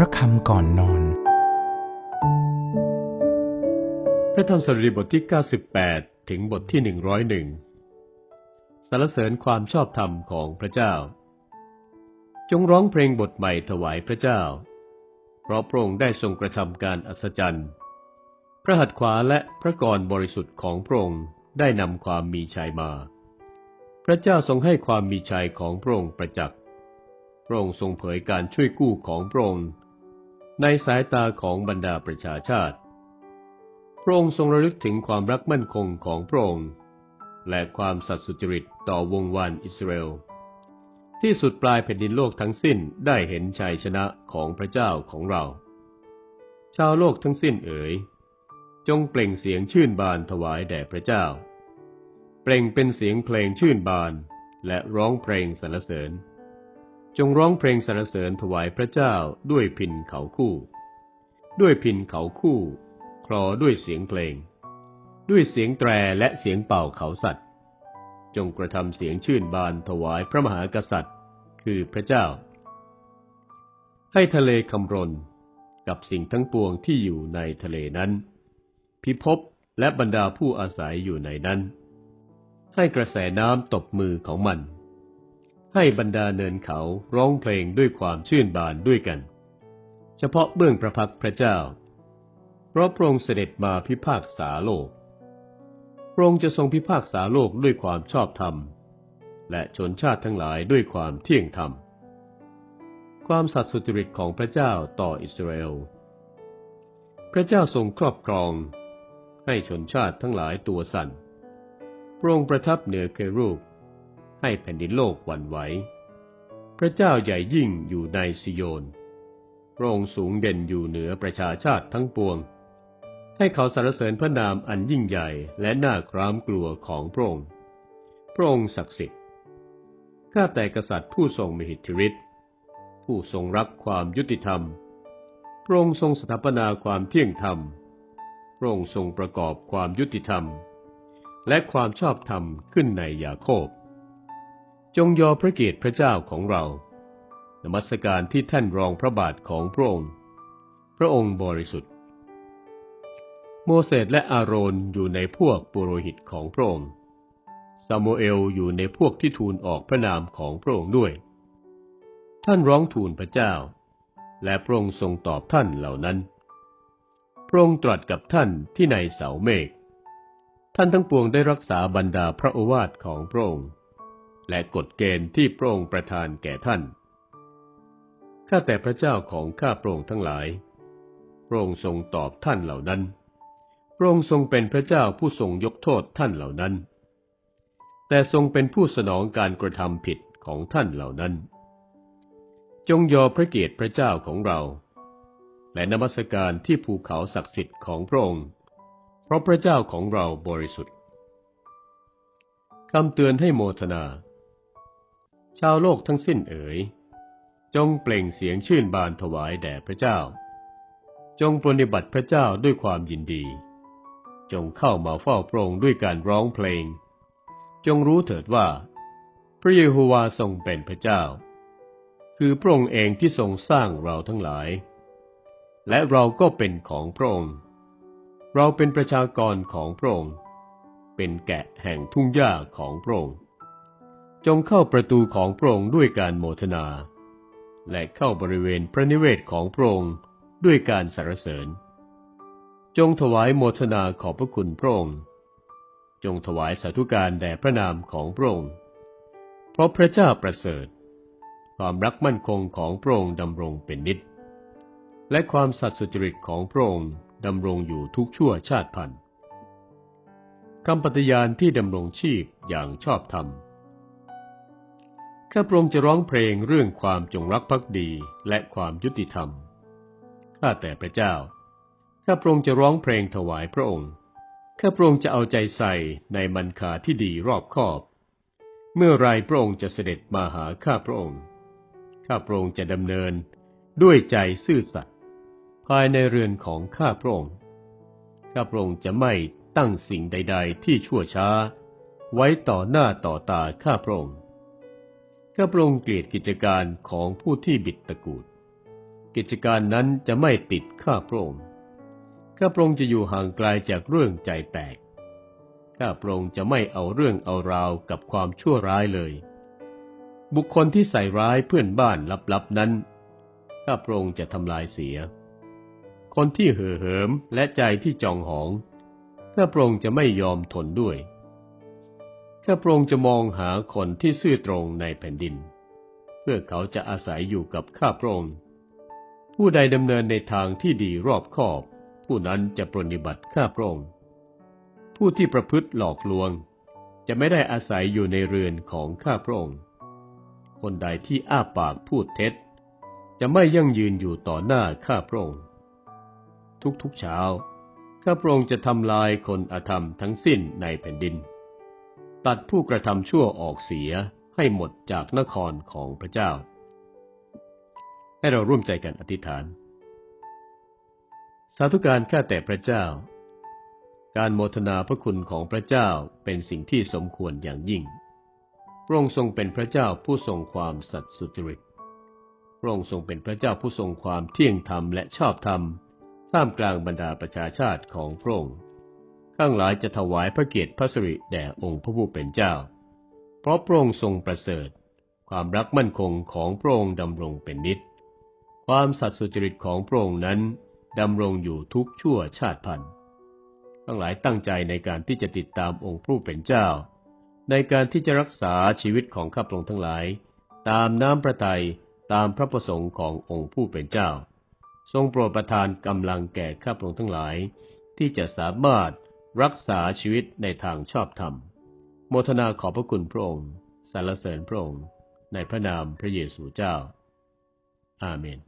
พระคำก่อนนอน พระธรรมสดุดีบทที่ 98 ถึงบทที่ 101สรรเสริญความชอบธรรมของพระเจ้า จงร้องเพลงบทใหม่ถวายพระเจ้า เพราะพระองค์ได้ทรงกระทำการอัศจรรย์ พระหัตถ์ขวาและพระกรบริสุทธิ์ของพระองค์ได้นำความมีชัยมา พระเจ้าทรงให้ความมีชัยของพระองค์ประจักษ์พระองค์ทรงเผยการช่วยกู้ของพระองค์ ในสายตาของบรรดาประชาชาติ พระองค์ทรงระลึกถึงความรักมั่นคงของพระองค์ และความสัตย์สุจริตต่อวงวานอิสราเอล ที่สุดปลายแผ่นดินโลกทั้งสิ้นได้เห็นชัยชนะของพระเจ้าของเรา ชาวโลกทั้งสิ้นเอ๋ย จงเปล่งเสียงชื่นบานถวายแด่พระเจ้า เปล่งเป็นเสียงเพลงชื่นบานและร้องเพลงสรรเสริญ จงร้องเพลงสรรเสริญถวายพระเจ้าด้วยพินเขาคู่ ด้วยพินเขาคู่ คลอด้วยเสียงเพลง ด้วยเสียงแตรและเสียงเป่าเขาสัตว์ จงกระทำเสียงชื่นบานถวายพระมหากษัตริย์ คือพระเจ้า ให้ทะเลคำรนกับสิ่งทั้งปวงที่อยู่ในทะเลนั้น พิภพและบรรดาผู้อาศัยอยู่ในนั้น ให้กระแสน้ำตบมือของมัน ให้บรรดาเนินเขาร้องเพลงด้วยความชื่นบานด้วยกัน เฉพาะเบื้องพระพักตร์พระเจ้า เพราะพระองค์เสด็จมาพิพากษาโลก พระองค์จะทรงพิพากษาโลกด้วยความชอบธรรม และชนชาติทั้งหลายด้วยความเที่ยงธรรม ความสัตย์สุจริตของพระเจ้าต่ออิสราเอล พระเจ้าทรงครอบครอง ให้ชนชาติทั้งหลายตัวสั่นพระองค์ประทับเหนือเครูป ให้แผ่นดินโลกหวั่นไหว พระเจ้าใหญ่ยิ่งอยู่ในซิโยน พระองค์สูงเด่นอยู่เหนือประชาชาติทั้งปวง ให้เขาสรรเสริญพระนามอันยิ่งใหญ่และน่าครามกลัวของพระองค์ พระองค์ศักดิ์สิทธิ์ ข้าแต่กษัตริย์ผู้ทรงมหิทธิฤทธิ์ ผู้ทรงรักความยุติธรรม พระองค์ทรงสถาปนาความเที่ยงธรรม พระองค์ทรงประกอบความยุติธรรม และความชอบธรรมขึ้นในยาโคบ จงยอพระเกียรติพระเจ้าของเรา นมัสการที่ท่านรองพระบาทของพระองค์ พระองค์บริสุทธิ์ โมเสสและอาโรนอยู่ในพวกปุโรหิตของพระองค์ซามูเอลอยู่ในพวกที่ทูลออกพระนามของพระองค์ด้วย ท่านร้องทูลพระเจ้า และพระองค์ทรงตอบท่านเหล่านั้น พระองค์ตรัสกับท่านที่ในเสาเมฆ ท่านทั้งปวงได้รักษาบรรดาพระโอวาทของพระองค์ และกฎเกณฑ์ที่พระองค์ประทานแก่ท่าน ข้าแต่พระเจ้าของข้าพระองค์ทั้งหลาย พระองค์ทรงตอบท่านเหล่านั้น พระองค์ทรงเป็นพระเจ้าผู้ทรงยกโทษท่านเหล่านั้น แต่ทรงเป็นผู้สนองการกระทำผิดของท่านเหล่านั้น จงยอพระเกียรติพระเจ้าของเรา และนมัสการที่ภูเขาศักดิ์สิทธิ์ของพระองค์ เพราะพระเจ้าของเราบริสุทธิ์คำเตือนให้โมทนา ชาวโลกทั้งสิ้นเอ๋ย จงเปล่งเสียงชื่นบานถวายแด่พระเจ้า จงปรนนิบัติพระเจ้าด้วยความยินดี จงเข้ามาเฝ้าพระองค์ด้วยการร้องเพลง จงรู้เถิดว่า พระเยโฮวาทรงเป็นพระเจ้า คือพระองค์เองที่ทรงสร้างเราทั้งหลาย และเราก็เป็นของพระองค์ เราเป็นประชากรของพระองค์ เป็นแกะแห่งทุ่งหญ้าของพระองค์ จงเข้าประตูของพระองค์ด้วยการโมทนา และเข้าบริเวณพระนิเวศของพระองค์ด้วยการสรรเสริญ จงถวายโมทนาขอบพระคุณพระองค์ จงถวายสาธุการแด่พระนามของพระองค์ เพราะพระเจ้าประเสริฐ ความรักมั่นคงของพระองค์ดำรงเป็นนิจ และความสัตย์สุจริตของพระองค์ดำรงอยู่ทุกชั่วชาติพันธุ์คำปฏิญาณที่ดำรงชีพอย่างชอบธรรม ข้าพระองค์จะร้องเพลงเรื่องความจงรักภักดีและความยุติธรรม ข้าแต่พระเจ้า ข้าพระองค์จะร้องเพลงถวายพระองค์ ข้าพระองค์จะเอาใจใส่ในมันคาที่ดีรอบคอบ เมื่อไรพระองค์จะเสด็จมาหาข้าพระองค์ ข้าพระองค์จะดำเนินด้วยใจซื่อสัตย์ภายในเรือนของข้าพระองค์ ข้าพระองค์จะไม่ตั้งสิ่งใด ๆ ที่ชั่วช้า ไว้ต่อหน้าต่อตาข้าพระองค์ ข้าพรงเกลียดกิจการของผู้ที่บิดตะกูด กิจการนั้นจะไม่ติดข้าพระองค์ข้าพระองค์จะอยู่ห่างไกลจากเรื่องใจแตก ข้าพระองค์จะไม่เอาเรื่องเอาราวกับความชั่วร้ายเลย บุคคลที่ใส่ร้ายเพื่อนบ้านลับๆนั้น ข้าพระองค์จะทำลายเสีย คนที่เห่อเหิมและใจที่จองหอง ข้าพระองค์จะไม่ยอมทนด้วย ข้าพระองค์จะมองหาคนที่ซื่อตรงในแผ่นดิน เพื่อเขาจะอาศัยอยู่กับข้าพระองค์ ผู้ใดดำเนินในทางที่ดีรอบคอบ ผู้นั้นจะปรนนิบัติข้าพระองค์ ผู้ที่ประพฤติหลอกลวง จะไม่ได้อาศัยอยู่ในเรือนของข้าพระองค์ คนใดที่อ้าปากพูดเท็จ จะไม่ยั่งยืนอยู่ต่อหน้าข้าพระองค์ทุกๆเช้าข้าพระองค์จะทำลายคนอธรรมทั้งสิ้นในแผ่นดิน ตัดผู้กระทำชั่วออกเสียให้หมดจากนครของพระเจ้า ให้เราร่วมใจกันอธิษฐาน สาธุการข้าแต่พระเจ้า การโมทนาพระคุณของพระเจ้าเป็นสิ่งที่สมควรอย่างยิ่ง พระองค์ทรงเป็นพระเจ้าผู้ทรงความสัตย์สุจริต พระองค์ทรงเป็นพระเจ้าผู้ทรงความเที่ยงธรรมและชอบธรรมท่ามกลางบรรดาประชาชาติของพระองค์ ข้งหลายจะถวายพระเกียรติพระสิริแด่องค์พระผู้เป็นเจ้า เพราะพระองค์ทรงประเสริฐ ความรักมั่นคงของพระองค์ดำรงเป็นนิจ ความสัตย์สุจริตของพระองค์นั้นดำรงอยู่ทุกชั่วชาติพันธุ์ ทั้งหลายตั้งใจในการที่จะติดตามองค์ผู้เป็นเจ้า ในการที่จะรักษาชีวิตของข้าพระองค์ทั้งหลาย ตามน้ำพระทัยตามพระประสงค์ขององค์ผู้เป็นเจ้า ทรงโปรดประทานกำลังแก่ข้าพระองค์ทั้งหลาย ที่จะสามารถ รักษาชีวิตในทางชอบธรรม โมทนาขอบพระคุณพระองค์สรรเสริญพระองค์ในพระนามพระเยซูเจ้า อาเมน